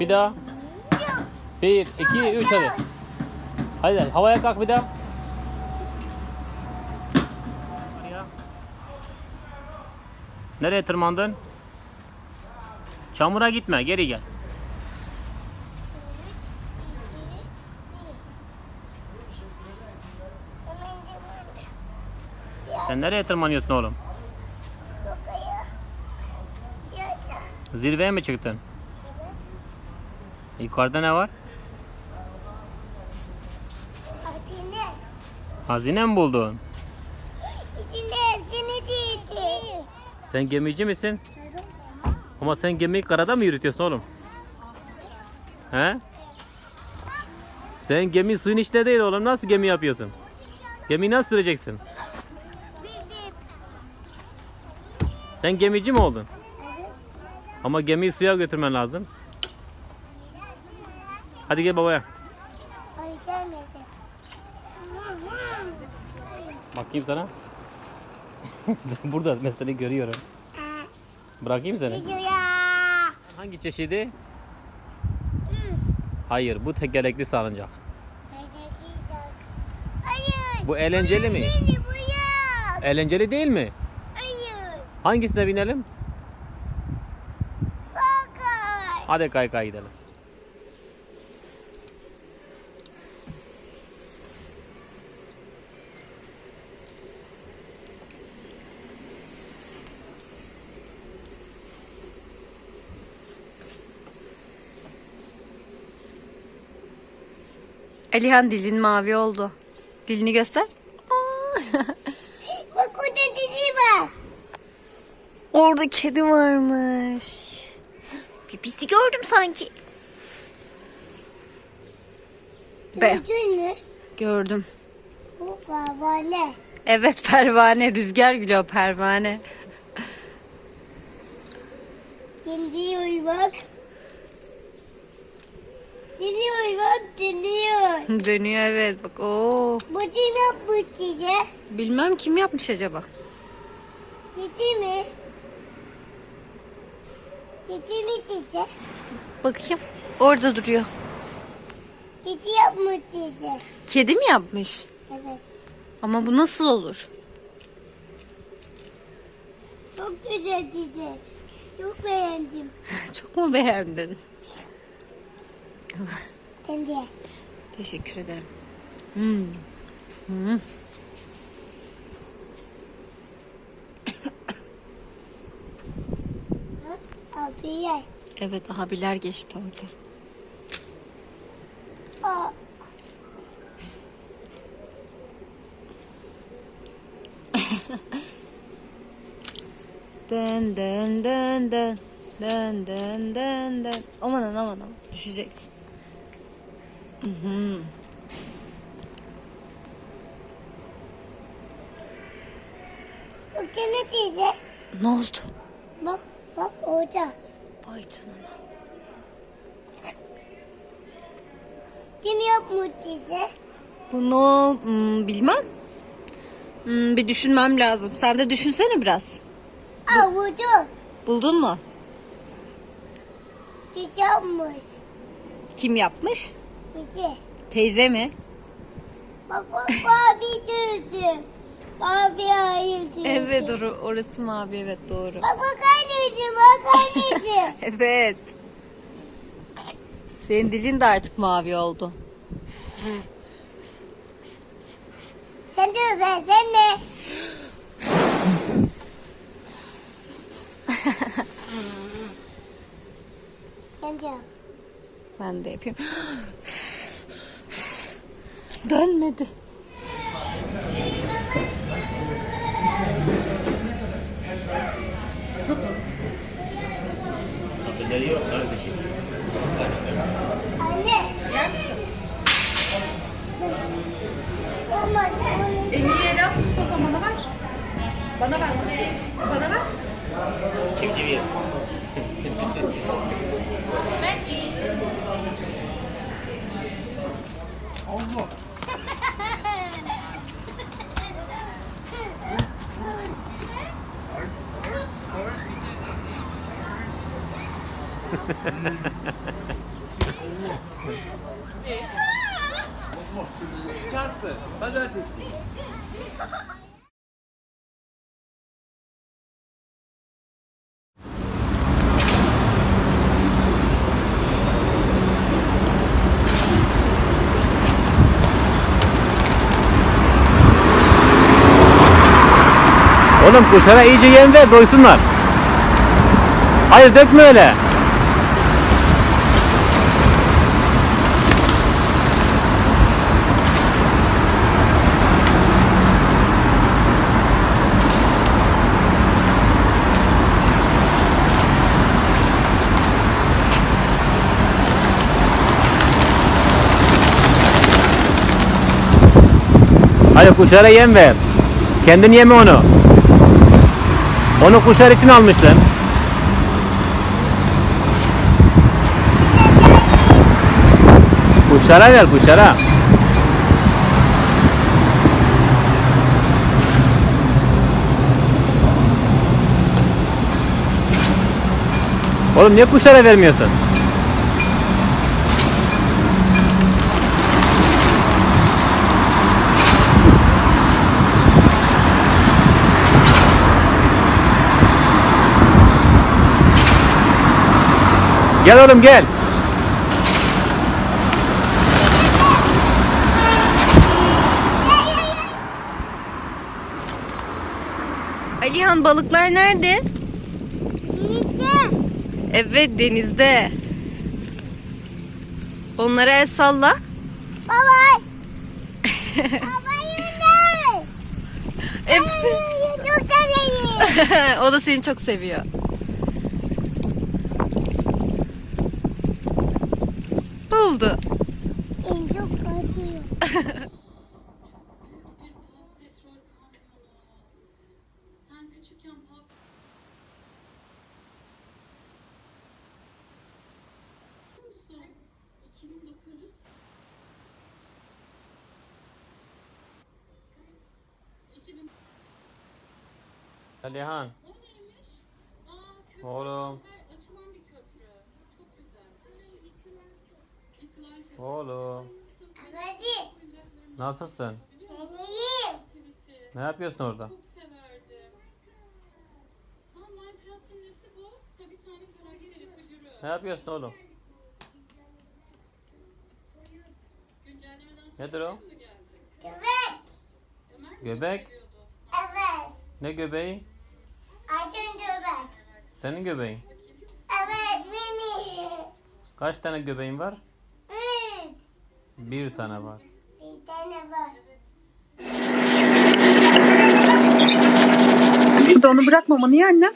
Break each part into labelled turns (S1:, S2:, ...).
S1: Bir daha. Bir, iki, üç hadi. Hadi havaya kalk bir daha. Nereye tırmandın? Çamura gitme, geri gel. Sen nereye tırmanıyorsun oğlum? Zirveye mi çıktın? Yukarıda ne var?
S2: Hazine.
S1: Hazine mi buldun?
S2: İçinde hepsini diyeceğim.
S1: Sen gemici misin? Ama sen gemiyi karada mı yürütüyorsun oğlum? He? Sen gemi suyun içinde değil oğlum. Nasıl gemi yapıyorsun? Gemiyi nasıl süreceksin? Sen gemici mi oldun? Ama gemiyi suya götürmen lazım. Hadi gel babaya.
S2: Ay gelmedi.
S1: Bakayım sana. Burada mesela görüyorum. Bırakayım seni. Hangi çeşidi? Hayır, bu tekerlekli salıncak.
S2: Hayır.
S1: Bu eğlenceli mi? Eğlenceli değil mi?
S2: Hayır.
S1: Hangisine binelim? Hadi kaykay gidelim.
S3: Alihan dilin mavi oldu. Dilini göster.
S2: Bak orada dedi var.
S3: Orada kedi varmış. Pipisi gördüm sanki. Be.
S2: Gördün mü?
S3: Gördüm.
S2: Bu baba ne?
S3: Evet pervane. Rüzgar gülüyor pervane.
S2: Gidiyor bak. Gidiyor bak gidiyor.
S3: Dönüyor evet bak. Oo.
S2: Bu kim yapmış size?
S3: Bilmem kim yapmış acaba.
S2: Gitti mi? Gitti mi size?
S3: Bakayım. Orada duruyor.
S2: Gitti yapmış size.
S3: Kedi mi yapmış?
S2: Evet.
S3: Ama bu nasıl olur?
S2: Çok güzel size. Çok beğendim.
S3: Çok mu beğendin?
S2: Sen de.
S3: Teşekkür ederim. Hmm. Hmm.
S2: Abi yer.
S3: Evet abiler geçti orada.
S2: Aa,
S3: Dön dön dön dön. Dön dön dön dön. Aman aman aman düşeceksin. Hı hı.
S2: sene size.
S3: Ne oldu?
S2: Bak bak orada.
S3: Vay canına.
S2: Kim yapmış size?
S3: Bunu hmm, bilmem. Hmm, bir düşünmem lazım. Sen de düşünsene biraz.
S2: Aa vurdu.
S3: Buldun mu?
S2: Siz yapmış.
S3: Kim yapmış?
S2: Size.
S3: Teyze mi?
S2: Bak abi düzdü. Abi hayır düzdü.
S3: Evet or- orası mavi evet doğru.
S2: Bak bak anneciğim bak anneciğim.
S3: Evet. Senin dilin de artık mavi oldu.
S2: sen de ben sen de.
S3: Ben de yapayım. Dönmedi.
S1: Haberi yok kardeşim.
S2: Anne.
S3: Yer misin? Elini yere at istiyorsan bana ver. Bana ver. Bana ver.
S1: Çiftçi bir yesin.
S4: Çarptı. Pazartesi.
S1: Oğlum kuşlara iyice yem ver doysunlar. Hayır dökme öyle. Hayır kuşlara yem ver. Kendin yeme onu. Onu kuşlar için almıştın. Kuşlara ver kuşlara. Oğlum niye kuşlara vermiyorsun? Gel oğlum gel.
S3: Alihan balıklar nerede?
S2: Birlikte.
S3: Evet denizde. Onlara el salla.
S2: Baba. Baba.
S3: Evet. O da seni çok seviyor. Oldu?
S1: Alihan. Oğlum.
S5: Açılan bir köprü. Çok güzel. Yıkılan köprü.
S1: Oğlum.
S2: Anneciğim.
S1: Nasılsın?
S2: Benim.
S5: Tweet'i.
S1: Ne yapıyorsun orada?
S5: Çok severdim. Ha Minecraft'ın nesi bu? Ha bir tane karakteri, figürü.
S1: Ne yapıyorsun oğlum?
S5: Güncellemeden sonra
S1: Nedir o?
S5: mı geldi? Ömer mi
S1: Göbek.
S5: seviyordu?
S2: Evet.
S1: Ne göbeği?
S2: Acın göbek.
S1: Senin göbeğin.
S2: Evet benim.
S1: Kaç tane göbeğin var? Bir tane var.
S2: Bir tane var.
S6: Burada onu bırakmama niye annem?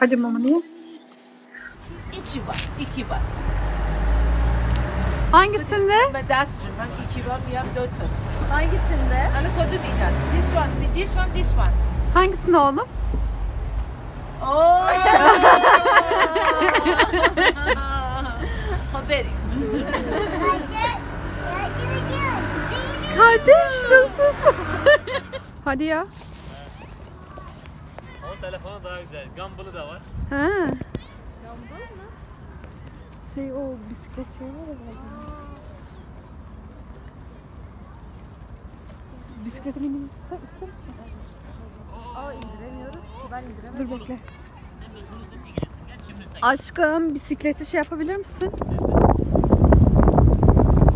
S6: Hadi mama niye?
S7: İki var, iki var.
S3: Hangisinde?
S7: Ben dascım, ben iki var, bir daughter.
S3: Hangisinde?
S7: Alle kodu binas. This one, this one, this one.
S3: Hangisinde oğlum?
S7: Oh! Haberi.
S3: Kardeş nasılsın? Hadi ya.
S1: O telefonu daha güzel. Gumball'ı da var.
S3: Ha. Gambal mı? Şey o bisiklet şey var herhalde. Bisiklete binmek ister, ister misin? Aa indiremiyoruz ki ben indiremem. Dur bekle. Aşkım bisikleti şey yapabilir misin?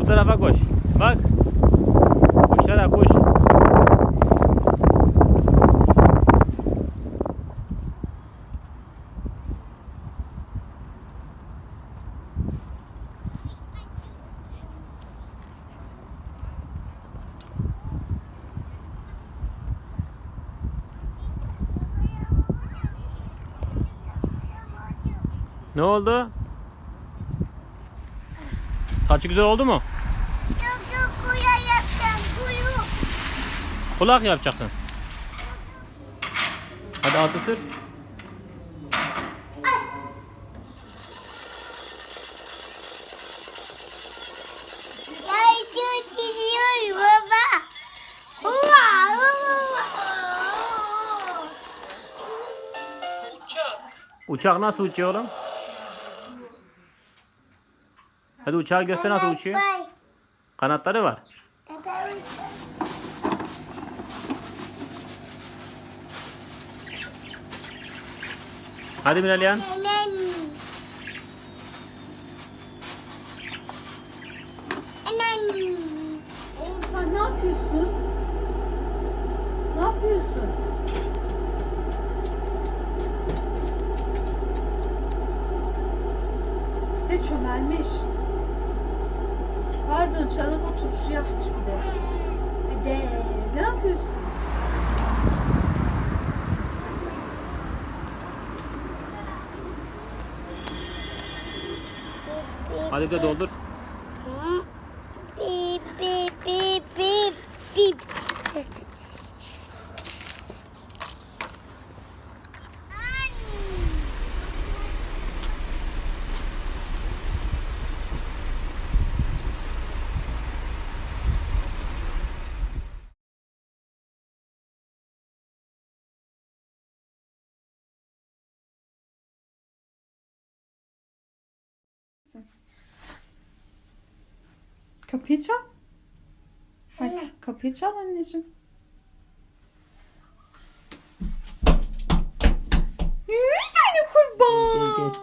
S1: Bu tarafa koş. Bak. Kuşlara koş. Ne oldu? Saçı güzel oldu mu?
S2: Yok yok kuya yapacağım kuyu.
S1: Kulak yapacaksın. Hadi altı sür. Uçak nasıl uçuyor oğlum? Hadi uçağı göster nasıl uçuyor. Kanatları var. Hadi.
S3: Oğlum sen ne yapıyorsun? Ne yapıyorsun? Bir de çömelmiş. Pardon çanak oturuşu yapmış bir de. Hadi. Ne yapıyorsun?
S1: Hadi de doldur.
S6: Kapıyı çal. Bak kapıyı çal anneciğim. Yürü seni kurban.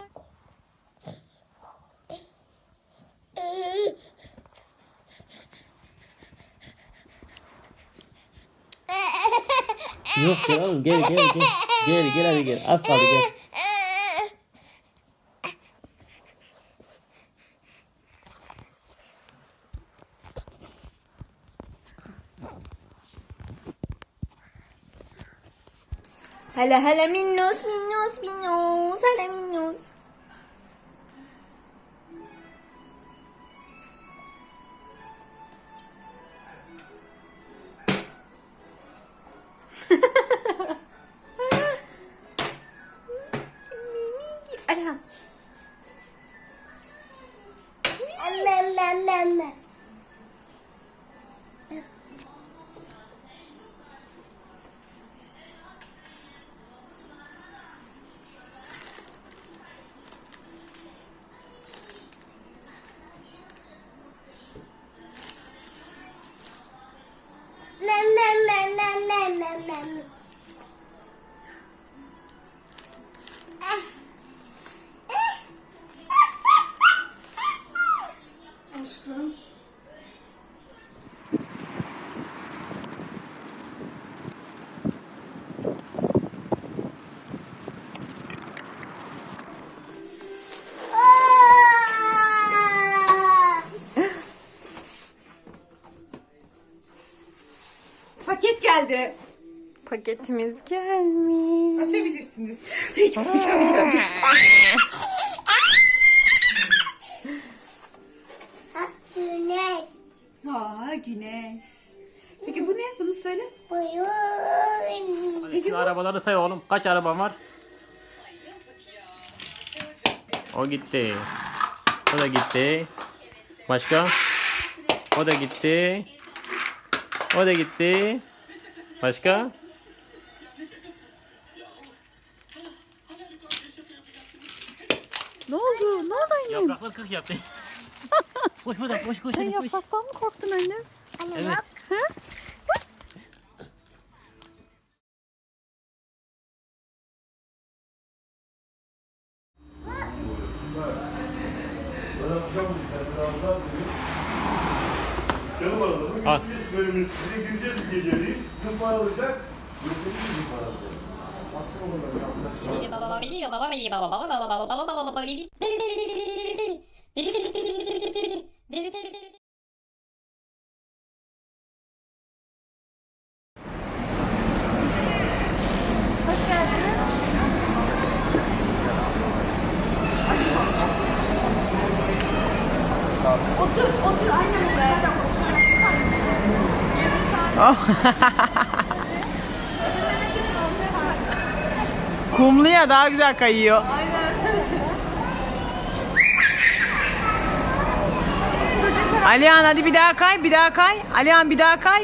S1: Yok gel oğlum gel gel gel. Gel gel hadi gel. Az kaldı gel.
S2: هلا هلا مينوس مينوس مينوس هلا منوس. الله الله
S6: الله الله geldi.
S3: Paketimiz gelmiş.
S6: Açabilirsiniz. Hiç açamayacağım.
S2: Güneş.
S6: Ha güneş. Peki bu ne? Bunu söyle.
S2: Buyurun.
S1: Şu arabaları say oğlum. Kaç araban var? O gitti. O da gitti. Başka? O da gitti. O da gitti. Başka?
S6: Ne oldu? Ne oldu annem?
S1: Yapraklar kırk yaptı. koş buradan koş koş
S6: Sen
S1: hadi koş.
S6: yapraktan mı korktun annem?
S1: Evet.
S8: Canım
S3: レベルで。
S9: Kumluya daha güzel kayıyor. Alihan hadi bir daha kay, bir daha kay. Alihan bir daha kay.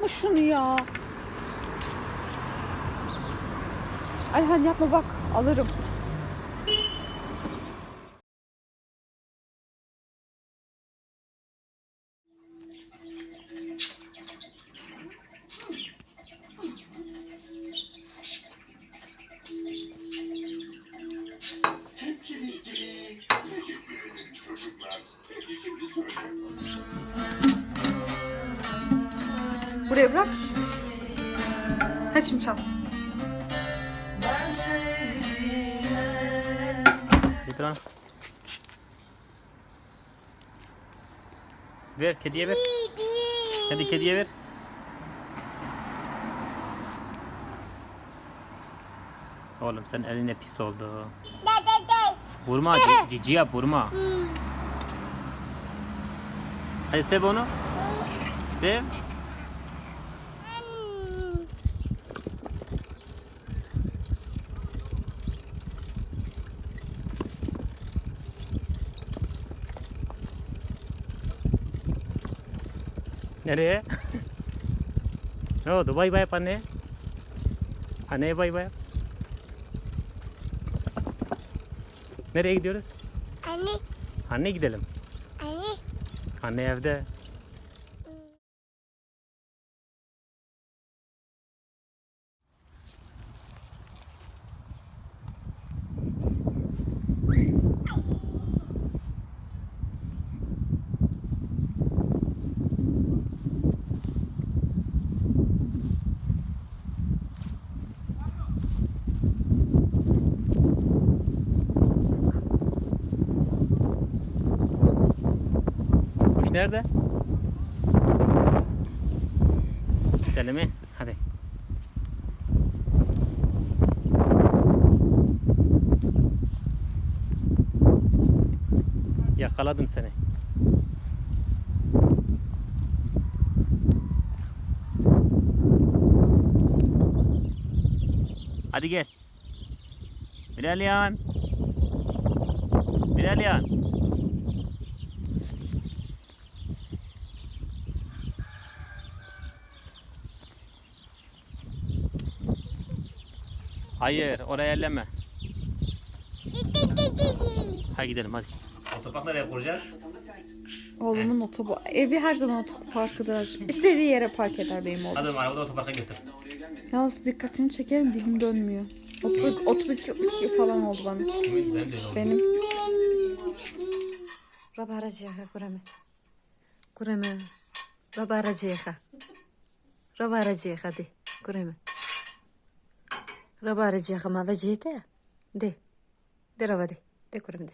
S6: yapma şunu ya. Ayhan yapma bak alırım. Hadi şimdi çal.
S1: Getir lan. Ver kediye ver. Hadi kediye ver. Oğlum sen eline pis oldu. Vurma ci- cici yap vurma. Hadi sev onu. Sev. Nereye? ne oldu? Bay bay yap anneye. Anneye bay bay yap. Nereye gidiyoruz?
S2: Anne,
S1: Anne gidelim.
S2: anne.
S1: Anne evde. Nerede? Gidelim mi? Hadi. Yakaladım seni. Hadi gel. Bilalyan. Bilalyan. Hayır, oraya elleme. Hadi gidelim hadi. Otopark nereye kuracağız?
S6: Oğlumun otobu evi her zaman otoparkıdır. İstediği yere park eder benim oğlum.
S1: Hadi arabada otoparka götür.
S6: Yalnız dikkatini çekerim dilim dönmüyor. Otobüs, otobüs falan oldu bana.
S1: Kimin? Ben de öyle oldum.
S6: Benim.
S3: Roba aracıya kureme. Kureme. Roba aracıya. Roba aracıya hadi. Kureme. Roba aracıya ma vecihte. De. De roba de. De kureme de.